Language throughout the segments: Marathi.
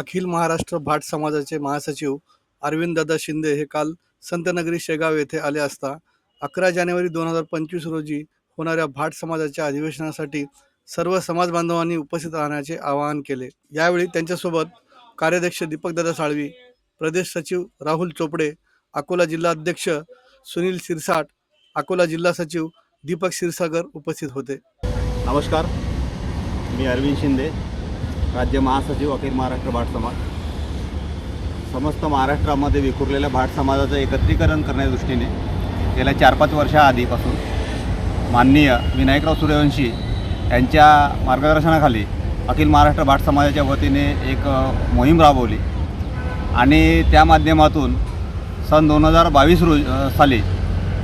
अखिल महाराष्ट्र भाट समाजाचे महासचिव अरविंददादा शिंदे हे काल संतनगरी शेगाव येथे आले असता अकरा जानेवारी दोन हजार पंचवीस रोजी होणाऱ्या भाट समाजाच्या अधिवेशनासाठी सर्व समाज बांधवांनी उपस्थित राहण्याचे आवाहन केले. यावेळी त्यांच्यासोबत कार्याध्यक्ष दीपकदादा साळवी प्रदेश सचिव राहुल चोपडे अकोला जिल्हा अध्यक्ष सुनील सिरसाट अकोला जिल्हा सचिव दीपक क्षीरसागर उपस्थित होते. नमस्कार. मी अरविंद शिंदे. राज्य महासचिव अखिल महाराष्ट्र भाट समाज. समस्त महाराष्ट्रामध्ये विखुरलेल्या भाट समाजाचं एकत्रीकरण करण्याच्या दृष्टीने गेल्या चार पाच वर्षाआधीपासून माननीय विनायकराव सूर्यवंशी यांच्या मार्गदर्शनाखाली अखिल महाराष्ट्र भाट समाजाच्या वतीने एक मोहीम राबवली. आणि त्या माध्यमातून सन दोन हजार बावीस रोज साली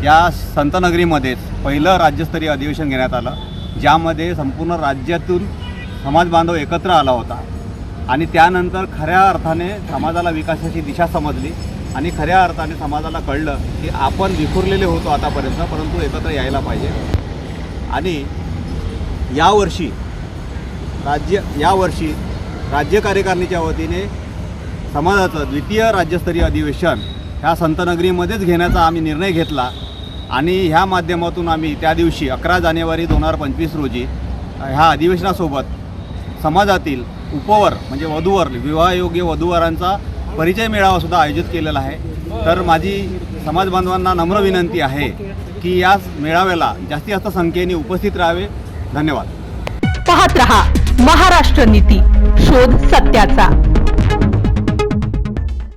या संतनगरीमध्येच पहिलं राज्यस्तरीय अधिवेशन घेण्यात आलं ज्यामध्ये संपूर्ण राज्यातून समाज बांधव एकत्र आला होता. आणि त्यानंतर खऱ्या अर्थाने समाजाला विकासाची दिशा समजली. आणि खऱ्या अर्थाने समाजाला कळलं की आपण विखुरलेले होतो आतापर्यंत परंतु एकत्र यायला पाहिजे. आणि यावर्षी राज्य यावर्षी राज्य कार्यकारिणीच्या वतीने समाजाचं द्वितीय राज्यस्तरीय अधिवेशन ह्या संतनगरीमध्येच घेण्याचा आम्ही निर्णय घेतला. आणि ह्या माध्यमातून आम्ही त्या दिवशी अकरा जानेवारी दोन हजार पंचवीस रोजी ह्या अधिवेशनासोबत समाजातील उपवर म्हणजे वधूवर विवाहयोग्य वधूवरांचा परिचय मेळावासुद्धा आयोजित केलेला आहे. तर माझी समाज बांधवांना नम्र विनंती आहे की या मेळाव्याला जास्तीत जास्त संख्येने उपस्थित राहावे. धन्यवाद. पाहत रहा महाराष्ट्र नीती शोध सत्याचा.